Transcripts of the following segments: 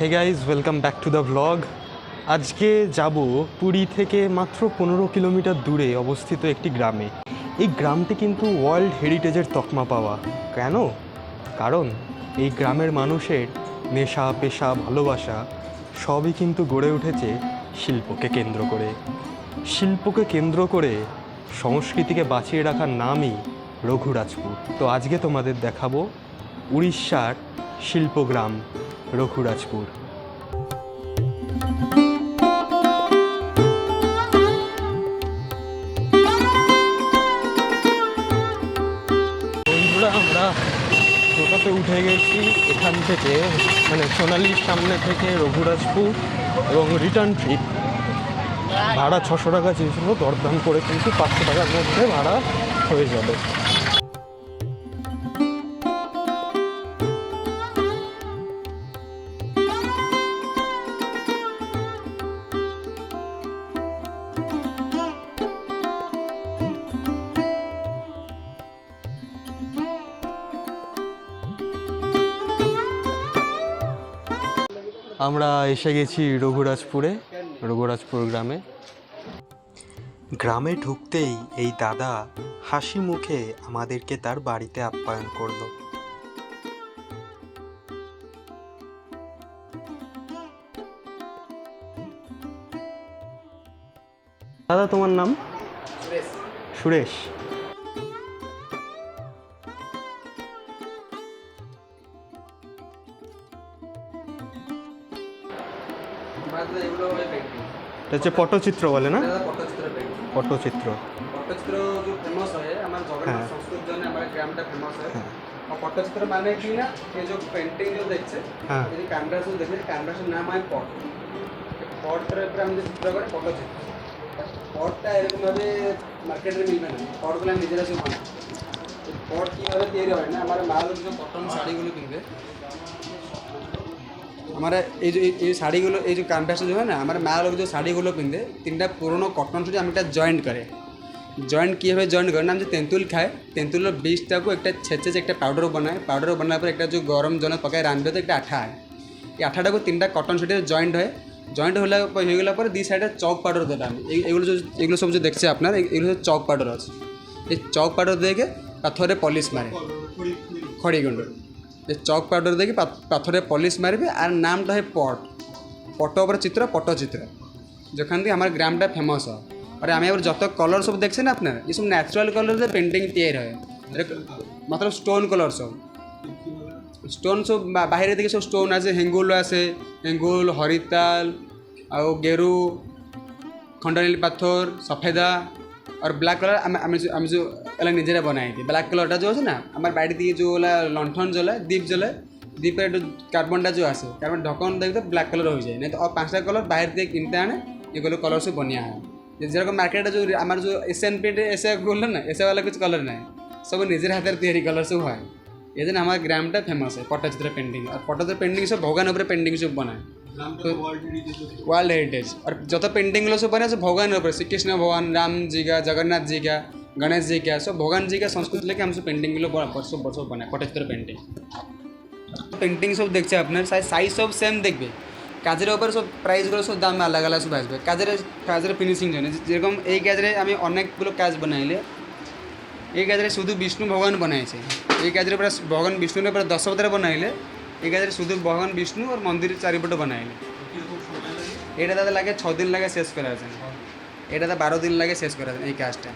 Hey guys welcome back to the vlog আজকে যাব পুরী থেকে মাত্র পনেরো কিলোমিটার দূরে অবস্থিত একটি গ্রামে। এই গ্রামটি কিন্তু ওয়ার্ল্ড হেরিটেজের তকমা পাওয়া। কেন? কারণ এই গ্রামের মানুষের নেশা, পেশা, ভালোবাসা সবই কিন্তু গড়ে উঠেছে শিল্পকে কেন্দ্র করে। শিল্পকে কেন্দ্র করে সংস্কৃতিকে বাঁচিয়ে রাখার নামই রঘুরাজপুর। তো আজকে তোমাদের দেখাবো উড়িষ্যার শিল্পগ্রাম। রঘুরাজপুর আমরা উঠে গেছি। এখান থেকে মানে সোনালির সামনে থেকে রঘুরাজপুর এবং রিটার্ন ট্রিপ ভাড়া ছশো টাকা চেয়েছিল, দরদাম করে কিন্তু পাঁচশো টাকার মধ্যে ভাড়া হয়ে যাবে। আমরা এসে গেছি রঘুরাজপুরে রঘুরাজপুর গ্রামে। গ্রামে ঢুকতেই এই দাদা হাসি মুখে আমাদেরকে তার বাড়িতে আপ্যায়ন করল। দাদা তোমার নাম? সুরেশ। এটা হচ্ছে পটচিত্র বলে না? পটচিত্র পটচিত্র। যে ফেমস হয় আমার জগন্নাথ হ্যাঁ। সংস্কৃত জন্য আমার গ্রামটা ফেমস হয়। और पट्टचित्र माने कि ना ये जो पेंटिंग जो देखते हाँ ये कैमरा से देखते এরকম ভাবে মার্কেটে মিলবে না। পটগুলো নিজেরা সব বানায় পট কীভাবে তৈরি হয় না আমার মাল যে কটন কিনবে हमारा ये जो ये শাড়িগুলো এই যে ক্যাম্পাসে जो है ना हमारे মা লোক যে শাড়িগুলো পিনতে তিনটা পুরোনো কটন সুটি আমি একটা জয়েন্ট করে জয়েন্ট কীভাবে জয়েন্ট করে না আমি যে তেঁতুল খায় তেঁতুলের বীজটাকে একটা ছেঁচে যে একটা পাউডার বানায় পাউডার বানার পর একটা যে গরম জলে পকায় রাঁধবে তো একটা আঠা হয় এই আঠাটাকে তিনটা কটন সুটির জয়েন্ট হয় জয়েন্ট হলে হয়ে গেলে পরে দুই সাইডে চক পাউডার দেবে আমি এই- এগুলো যে এগুলো সব যে দেখছে আপনার এই- এগুলো হচ্ছে চক পাউডার আছে এই চক পাউডার দিয়ে পাথরে পলিশ মারে খড়িগুণ্ড যে চক পাউডার পাথ- পাথরে পলিশ মারবে আর নামটা হয় পট। পট উপরে চিত্র পটচিত্র যেখান থেকে আমার গ্রামটা ফেমস হয়। আর আমি আবার যত কলর সব দেখছেন আপনার এসব ন্যাচারাল কলর দিয়ে পেন্টিং তৈরি হয়। মাত্র স্টোন কলর সব। স্টোন সব বা- বাহিরে দিকে সব স্টোন আছে, হেঙ্গুল আছে, হেঙ্গুল, হরিতাল ଆଉ গেরু খন্ডনীল পাথর, সফেদা, আর ব্ল্যাক কলর আমি আমি যে- আমি যে এলা নিজেরা বনাইছি ব্ল্যাক কলরটা যে আছে না আমার বাড়ি দিয়ে যে ওলা লণ্ঠন জ্বলায় দ্বীপ জ্বলায় দ্বীপের একটু কার্বনটা যে আছে কার্বন ঢকন দেখতে ব্ল্যাক কলর হয়ে যায় না তো আর পাঁচটা কলর বাইরে দিয়ে কিনতে আনে এগুলো কলর সব বনিয়া হয় যে যেরকম মার্কেটে যে আমার যে এসএন পেন্টে এসে বললেন না এসে वाला কিছু কলর নাই সব নিজের হাতের তৈরি কলর সব হয় এই জন্য আমার গ্রামটা ফেমাস হয় পটচিত্র পেন্টিং আর পটচিত্র পেন্টিং সব ভগবান উপরে পেন্টিং সব বানায় ওয়ার্ল্ড হেরিটেজ আর যত পেন্টিংগুলো সব বানিয়ে ভগবানের উপরে শ্রীকৃষ্ণ ভগবান রাম জি का जगन्नाथ जी का गणेश जी का सब भगवान जी का संस्कृति लेके हम सब পেন্টিংগুলো বছর বছর বানায় পটচিত্র পেন্টিং পেন্টিং সব দেখছে আপনার সাইজ সব সেম দেখবে কাজের উপরে সব প্রাইসগুলো সব দাম আলাদা আলাদা সব আসবে কাজের কাজের ফিনিশিং জন্য যেরকম এই কাজে আমি অনেকগুলো কাজ বানাইলে এই কাজে শুধু বিষ্ণু ভগবান বানাইছে এই কাজের উপরে ভগবান বিষ্ণুর উপরে দশ অবতার বানাইলে এই কাজে শুধু ভগবান বিষ্ণু আর মন্দির চারিপটে বানাইলে এটা দাদা লাগে ছ দিন লাগে শেষ করার জন্য এটা দাদা বারো দিন লাগে শেষ করার জন্য এই কাজটা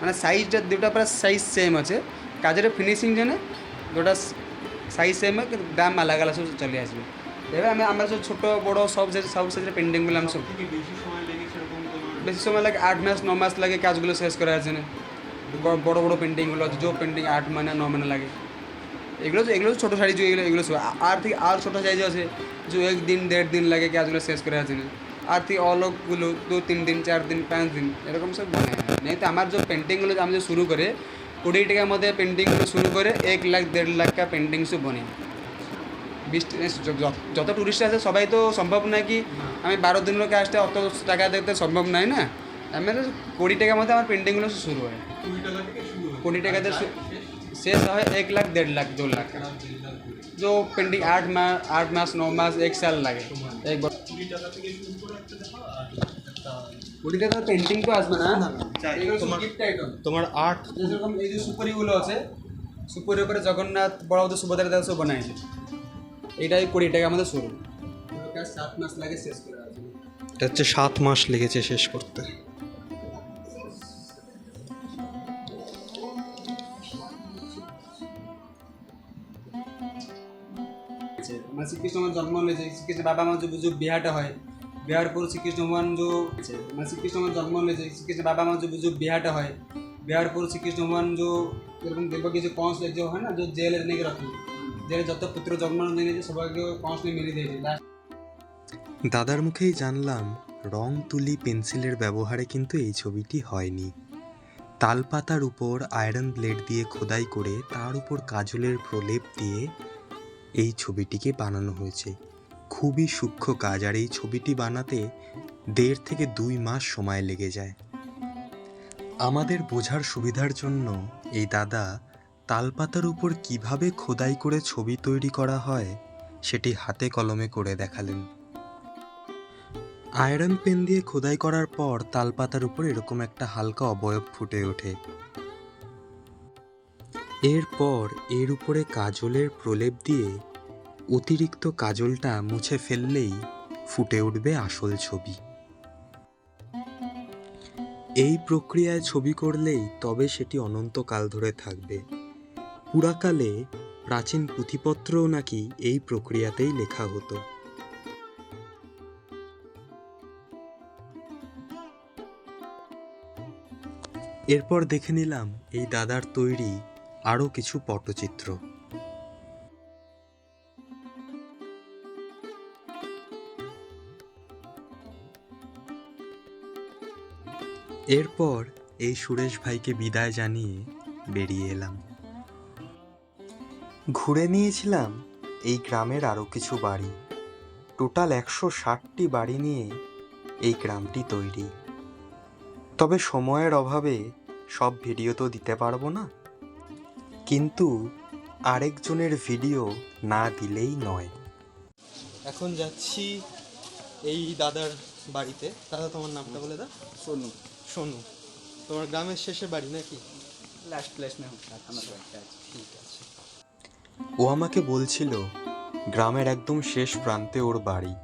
মানে সাইজটা দুটা প্রায় সাইজ সেম আছে। কাজের ফিনিশিং জন্য দুটা সাইজ সেম দাম আলাদা আলাদা সব চলে আসবে। এবার আমি আমরা সব ছোটো বড়ো সব সব সাইজের পেন্টিংগুলো আমি সব বেশি সময় লাগে আট মাস ন মাস লাগে কাজগুলো শেষ করার জন্য। ব- বড় বড় পেন্টিংগুলো আছে যে পেন্টিং আট মানে ন মানে লাগে। এগুলো এগুলো ছোটো সাইজ এগুলো এগুলো সব আর থেকে আর ছোটো সাইজ আছে যে এক দিন দেড় দিন লাগে কাজগুলো শেষ করার জন্য। আর তুই অলকগুলো দু তিন দিন চার দিন পাঁচ দিন এরকম সব বনে মানে নেই তো আমার যে পেন্টিংগুলো আমি যে শুরু করে কুড়ি টাকার মধ্যে পেন্টিংগুলো শুরু করে এক লাখ দেড় লাখ পেন্টিং সব বনে। যত টুরিস্ট আছে সবাই তো সম্ভব নয় কি আমি বারো দিন দিনের আসতে অত টাকা দেখতে সম্ভব নয় না? আমি মানে কুড়ি টাকার মধ্যে আমার পেন্টিংগুলো শুরু হয়। কুড়ি টাকাতে শেষ হয় এক লাখ দেড় লাখ দু লাখ। जो পেন্টিং আট মাস আট মাস ন মাস এক সাল লাগে এক বছর কুড়ি টাকার পেন্টিং তো আসবে না তোমার আর্ট যেরকম এই যে সুপুরিগুলো আছে সুপারির উপরে জগন্নাথ বড় সুভদ্রা দাস বানাইছে এটাই কুড়ি টাকা আমাদের শুরু সাত মাস লাগে শেষ করা এটা হচ্ছে সাত মাস লেগেছে শেষ করতে। শ্রীকৃষ্ণ জন্ম হয়েছে শ্রীকৃষ্ণ বাবা মা যে বিহাটা হয় বিহার পর শ্রীকৃষ্ণ ভগবান যে আমার শ্রীকৃষ্ণ জন্ম হয়েছে শ্রীকৃষ্ণ বাবা মা যে বিহাটা হয় বিহার পর শ্রীকৃষ্ণ ভগবান যে এরকম দেবকী যে কংস যে হয় না যে জেলে নিয়ে রাখি জেলে যত পুত্র জন্ম নিয়েছে সবাইকে কংস নিয়ে মেরে দিয়েছে দাদার মুখেই জানলাম রং তুলি পেন্সিলের ব্যবহারে কিন্তু এই ছবিটি হয়নি তালপাতার উপর আয়রন ব্লেড দিয়ে খোদাই করে তার উপর কাজলের প্রলেপ দিয়ে এই ছবিটিকে বানানো হয়েছে। খুবই সূক্ষ্ম কাজ আর এই ছবিটি বানাতে দেড় থেকে দুই মাস সময় লেগে যায়। আমাদের বোঝার সুবিধার জন্য এই দাদা তালপাতার উপর কীভাবে খোদাই করে ছবি তৈরি করা হয় সেটি হাতে কলমে করে দেখালেন। আয়রন পেন দিয়ে খোদাই করার পর তালপাতার উপর এরকম একটা হালকা অবয়ব ফুটে ওঠে। এরপর এর উপরে কাজলের প্রলেপ দিয়ে অতিরিক্ত কাজলটা মুছে ফেললেই ফুটে উঠবে আসল ছবি। এই প্রক্রিয়ায় ছবি করলেই তবে সেটি অনন্তকাল ধরে থাকবে। পুরাকালে প্রাচীন পুঁথিপত্রও নাকি এই প্রক্রিয়াতেই লেখা হতো। এরপর দেখে নিলাম এই দাদার তৈরি আরও কিছু পটচিত্র। এরপর এই সুরেশ ভাইকে বিদায় জানিয়ে বেরিয়ে এলাম। ঘুরে নিয়েছিলাম এই গ্রামের আরও কিছু বাড়ি। টোটাল একশো ষাটটি বাড়ি নিয়ে এই গ্রামটি তৈরি। তবে সময়ের অভাবে সব ভিডিও তো দিতে পারব না। কিন্তু আরেকজনের ভিডিও না দিলেই নয়। এখন যাচ্ছি এই দাদার বাড়িতে। দাদা তোমার নামটা বলে দা সোনু। সোনু। তোমার গ্রামের শেষে বাড়ি নাকি? লাস্ট প্লেস না আমার ঠিক আছে। ও আমাকে বলছিল গ্রামের একদম শেষ প্রান্তে ওর বাড়ি।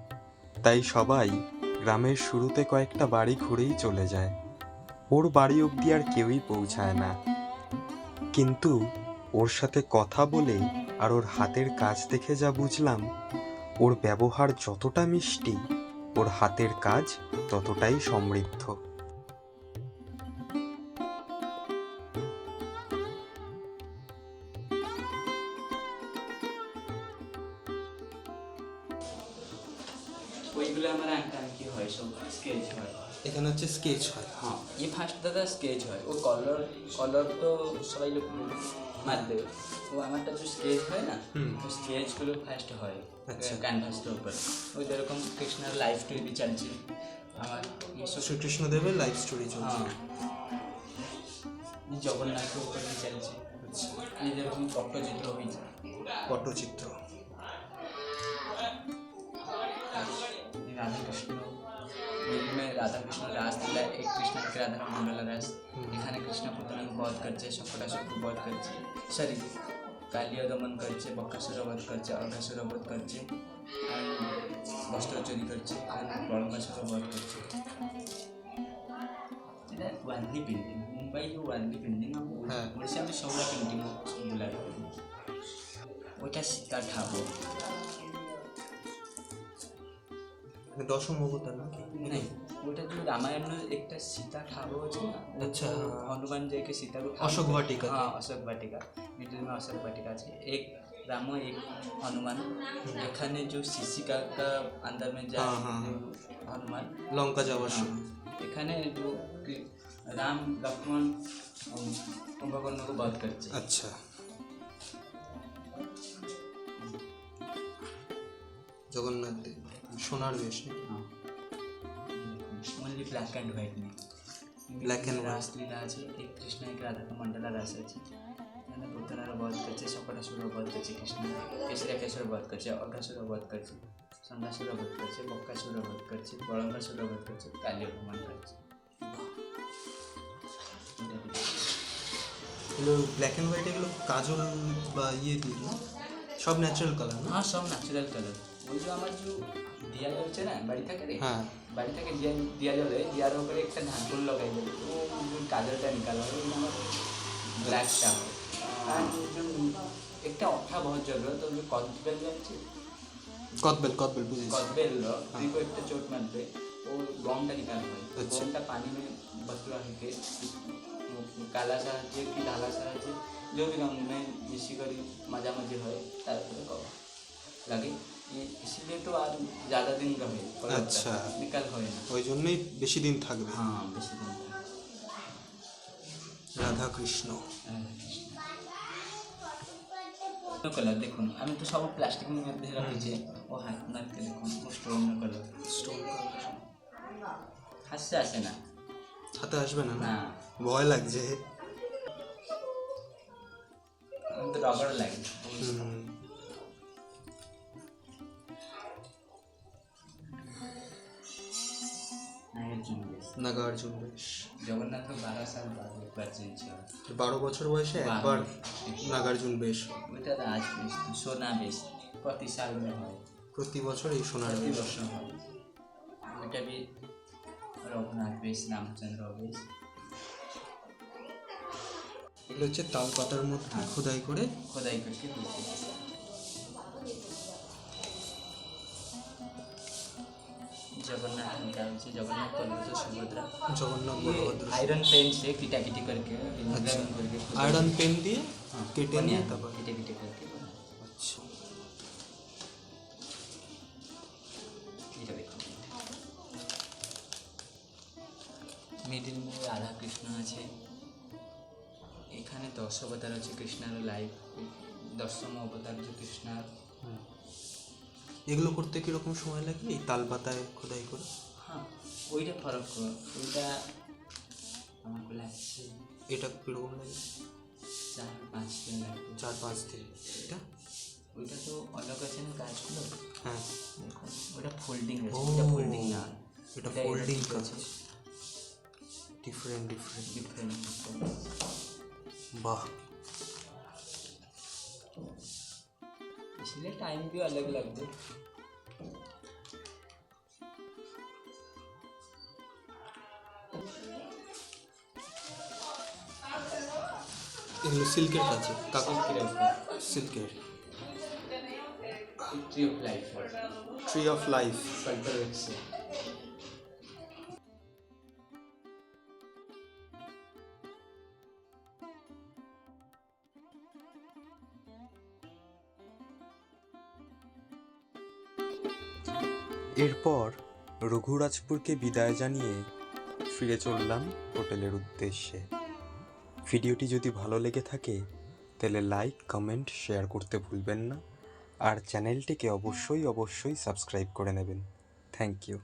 তাই সবাই গ্রামের শুরুতে কয়েকটা বাড়ি ঘুরেই চলে যায়। ওর বাড়ি অবধি আর কেউই পৌঁছায় না। কিন্তু ওর সাথে কথা বলে আর ওর হাতের কাজ দেখে যা বুঝলাম ওর ব্যবহার যতটা মিষ্টি ওর হাতের কাজ ততটাই সমৃদ্ধ। ওইগুলো আমার আঁকা আঁকি হয় সব স্কেচ হয়। এখানে হচ্ছে স্কেচ হয়। হ্যাঁ ये ফার্স্ট দাদা স্কেচ হয়। ও কলর কলর তো সবাই লোক মার দেবে। ও আমারটা তো স্কেচ হয় না তো স্কেচগুলো ফার্স্ট হয় ক্যানভাসটার উপর। ওই যেরকম কৃষ্ণার লাইফ স্টোরি চলছে। আমার ইয়ে শ্রীকৃষ্ণদেবের লাইফ স্টোরি চলছে। হ্যাঁ। জগন্নাথের উপরে চলছে। আচ্ছা। এই যেরকম পট্টচিত্র হয়েছে। পট্টচিত্র। রাধাকৃষ্ণ। রাধা কৃষ্ণ রাস দিলা এক কৃষ্ণ থেকে রাধা মন্ডল রাস এখানে কৃষ্ণ পুতনাকে বধ করছে শঙ্কটাসুরকে বধ করছে সরি কালিয়া দমন করছে বকাসুর বধ করছে অঘাসুর বধ করছে। বস্ত্র চুরি করছে বড়কাসুর বধ করছে এটা ওয়ানলি পেন্টিং মুম্বাই যে ওয়ানলি পেন্টিং। ওড়িশা আমি সবগুলা পেন্টিংগুলা ওইটা সীতা ঠাকুর। দশম অবতার নাকি? नहीं ওটা যে রামায়ণের একটা সীতা ঠাকুর আছে না আচ্ছা, तो हाँ। हनुमान जी के सीता को अशोक वाटिका। हाँ अशोक वाटिका मिडिल में अशोक वाटिका আছে एक राम एक हनुमान এখানে जो शिशिका का अंदर में जाए हाँ, हाँ, जो हनुमान লঙ্কা যাওয়ার हाँ, এখানে जो कि- राम लक्ष्मण কুম্ভকর্ণ को बध করছে আচ্ছা জগন্নাথ দেব সোনার বেশ हाँ ओनली ब्लैक एंड व्हाइट में Black and white. রাসলীলা আছে এক কৃষ্ণ এক রাধা का मंडला রাস আছে এখানে পুতনার বধ করছে সকটাসুর বধ করছে কৃষ্ণ কেশরাকেশ্বর বধ করছে অঘাসুর বধ করছে সন্ধ্যাসুর বধ করছে বক্কাসুর বধ করছে বরঙ্গাসুর বধ করছে কালী অপমান করছে এটা দেখি। এগুলো ব্ল্যাক অ্যান্ড হোয়াইট এগুলো কাজল বা ইয়ে দিয়ে না? সব ন্যাচারাল কালার না হ্যাঁ সব ন্যাচারাল কালার ওই যে আমার যে দেয়াল হচ্ছে না বাড়ি থাকে রে? হ্যাঁ। বাড়ি থেকে দেয়াল দেয়াল হলে দেয়ালের উপরে একটা ঢাকুল লাগাই দেবে। তো কাজলটা নিকাল হবে আমার ব্ল্যাকটা হবে। আর একটা অঠা বহুত জরুরি তো যে কদবেল জানছি? কদবেল কদবেল বুঝিস কদবেল লো হ্যাঁ। দেখো একটা চোট মারবে ও গমটা নিকাল হয় আচ্ছা। গমটা পানি মে बतला के কালা সাহায্যে কি ঢালা সাহায্যে যদি গম মে মিশি করি মাঝামাঝি হয় তারপরে কবা। লাগে? इसलिए तो आज ज़्यादा दिन रहे আচ্ছা। निकल हो ওই জন্যই বেশি দিন থাকবে। হ্যাঁ বেশি দিন রাধা কৃষ্ণ কালার দেখুন আমি তো সব প্লাস্টিক মধ্যে রাখছি ও হাত নাড়তে দেখুন স্টোন কালার স্টোন হাসছে আসে না। হাতে আসবে না না? ভয় লাগছে। তো রবার লাগে নাগার্জুন বেশ। জগন্নাথ বারো সাল একবার চেয়েছিল বারো বছর বয়সে একবার নাগার্জুন বেশ। ওইটা রাজ বেশ সোনা বেশ প্রতি সাল হয়। প্রতি বছর এই সোনার বেশ। হয়। ওইটা भी রঘুনাথ বেশ রামচন্দ্র বেশ। এগুলো হচ্ছে তাল পাতার মধ্যে খোদাই করে। খোদাই করকে দিয়েছে जगन्नाथ का হচ্ছে জগন্নাথ বলবো সুভদ্রা জগন্নাথ বলভদ্র आयरन पेन से किटा किटी करके अच्छा। करके আয়রন পেন দিয়ে हाँ, কেটে নিয়ে তারপর किटे किटे करके আচ্ছা এটা দেখুন মিডিল রাধা কৃষ্ণ আছে এখানে দশ অবতার আছে কৃষ্ণার লাইভ দশম অবতার যে কৃষ্ণার হুম। এগুলো করতে কীরকম সময় লাগে? এই তাল পাতায় খোদাই করে? হ্যাঁ ওইটা ফরক ওইটা আমাকে লাগছে এটা কীরকম লাগে? চার পাঁচ দিন লাগবে। চার পাঁচ দিন। এটা? ওইটা তো আছে না কাজগুলো হ্যাঁ। দেখুন ওটা ফোল্ডিং আছে। ওটা ফোল্ডিং না। এটা কাজ। আছে। ডিফারেন্ট ডিফারেন্ট ডিফারেন্ট বাহ। इसलिए टाइम भी अलग लगते এগুলো সিল্কের কাছে কাকা সিল্কের tree of life tree of life এরপর রঘুরাজপুরকে বিদায় জানিয়ে ফিরে চললাম হোটেলের উদ্দেশ্যে। ভিডিওটি যদি ভালো লেগে থাকে, তাহলে লাইক, কমেন্ট, শেয়ার করতে ভুলবেন না। আর চ্যানেলটিকে অবশ্যই অবশ্যই সাবস্ক্রাইব করে নেবেন। Thank you.